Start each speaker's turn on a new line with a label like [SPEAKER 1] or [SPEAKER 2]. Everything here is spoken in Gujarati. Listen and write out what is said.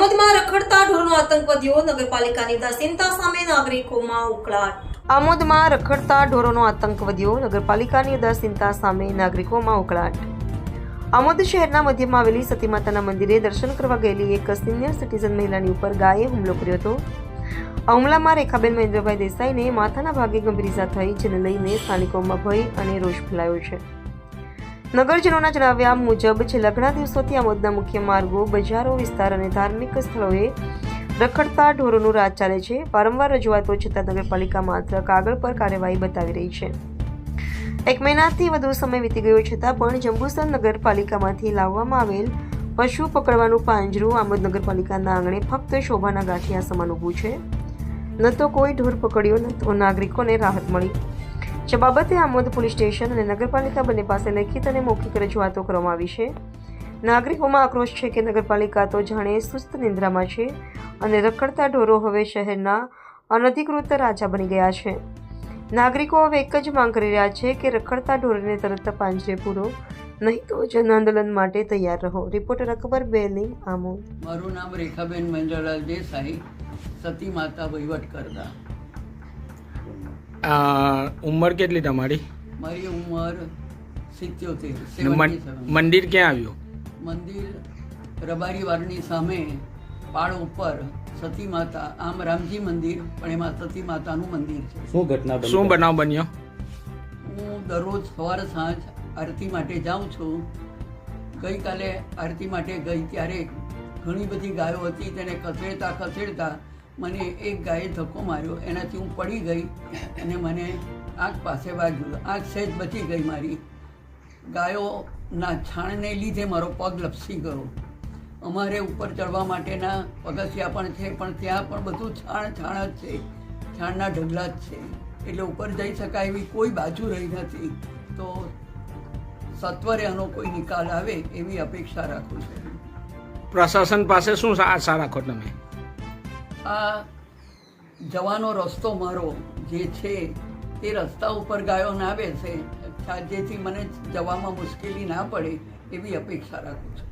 [SPEAKER 1] આમોદમાં રખડતા ઢોરનો આતંક વધ્યો નગરપાલિકાની ઉદાસીનતા સામે નાગરિકોમાં ઉકળાટ. આમોદમાં રખડતા ઢોરોનો આતંક વધ્યો નગરપાલિકાની ઉદાસીનતા સામે નાગરિકોમાં ઉકળાટ. આમોદ શહેરના મધ્યમાં આવેલી સતી માતાના મંદિરે દર્શન કરવા ગયેલી એક સિનિયર સિટીઝન મહિલાની ઉપર ગાયે હુમલો કર્યો હતો. આ હુમલામાં રેખાબેન મહેન્દ્રભાઈ દેસાઈને માથાના ભાગે ગંભીર ઇજા થઈ, જેને લઈને સ્થાનિકોમાં ભય અને રોષ ફેલાયો છે. નગરજનોના જણાવ્યા મુજબ, છેલ્લા ઘણા દિવસોથી આમોદના મુખ્ય માર્ગો, બજારો, વિસ્તાર અને ધાર્મિક સ્થળોએ રખડતા ઢોરોનું રાજ ચાલે છે. વારંવાર રજૂઆતો છતાં નગરપાલિકા માત્ર કાગળ પર કાર્યવાહી બતાવી રહી છે. એક મહિનાથી વધુ સમય વીતી ગયો છતાં પણ જંબુસર નગરપાલિકામાંથી લાવવામાં આવેલ પશુ પકડવાનું પાંજરું આમોદ નગરપાલિકાના આંગણે ફક્ત શોભાના ગાંઠિયા સમાન ઊભું છે. ન તો કોઈ ઢોર પકડ્યો, ન તો નાગરિકોને રાહત મળી. જે બાબતે આમોદ પોલીસ સ્ટેશન અને નગરપાલિકા બંને પાસે લેખિત અને મૌખિક રજૂઆતો કરવામાં આવી છે. નાગરિકોમાં આક્રોશ છે કે નગરપાલિકા તો જાણે સુસ્ત નિંદ્રામાં છે અને રખડતા ઢોરો હવે શહેરના અનધિકૃત રાજા બની ગયા છે. નાગરિકો હવે એક જ માંગ કરી રહ્યા છે કે રખડતા ઢોરને તરત પાંજરે પૂરો, નહીં તો જન આંદોલન માટે તૈયાર રહો. રિપોર્ટર અકબર બેલિંગ આમો
[SPEAKER 2] મારું નામ રેખાબેન મહેન્દ્રલાલ દેસાઈ સતી માતા વહીવટ કરતા
[SPEAKER 3] ઉંમર કેટલી તમારી?
[SPEAKER 2] મારી ઉંમર સિત્યોતેર
[SPEAKER 3] મંદિર ક્યાં આવ્યું?
[SPEAKER 2] મંદિર રબારી વારની સામે પાળ ઉપર સતી માતા આમ રામજી મંદિર પણ એમાં સતી માતાનું મંદિર છે.
[SPEAKER 4] શું ઘટના
[SPEAKER 3] શું બનાવ બન્યો?
[SPEAKER 2] હું દરરોજ સવાર સાંજ આરતી માટે જાઉં છું. ગઈકાલે આરતી માટે ગઈ ત્યારે ઘણી બધી ગાયો હતી તેને ખસેડતા ખસેડતા મને એક ગાયે ધક્કો માર્યો, એનાથી હું પડી ગઈ અને મને આંખ પાસે વાગ્યું. આંખ સહેજ બચી ગઈ મારી. ગાયોના છાણને લીધે મારો પગ લપસી ગયો. અમારે ઉપર ચડવા માટેના પગથિયા પણ છે, પણ ત્યાં પણ બધું છાણ છાણ જ છે. છાણના ઢગલા જ છે. એટલે ઉપર જઈ શકાય એવી કોઈ બાજુ રહી નથી. તો સત્વરે આનો કોઈ નિકાલ આવે એવી અપેક્ષા રાખું છું.
[SPEAKER 3] પ્રશાસન પાસે શું આશા રાખો તમે?
[SPEAKER 2] આ જવાનો રસ્તો મારો જે છે, એ રસ્તા ઉપર ગાયો ના બેસે જેથી મને જવામાં મુશ્કેલી ના પડે એવી અપેક્ષા રાખું છું.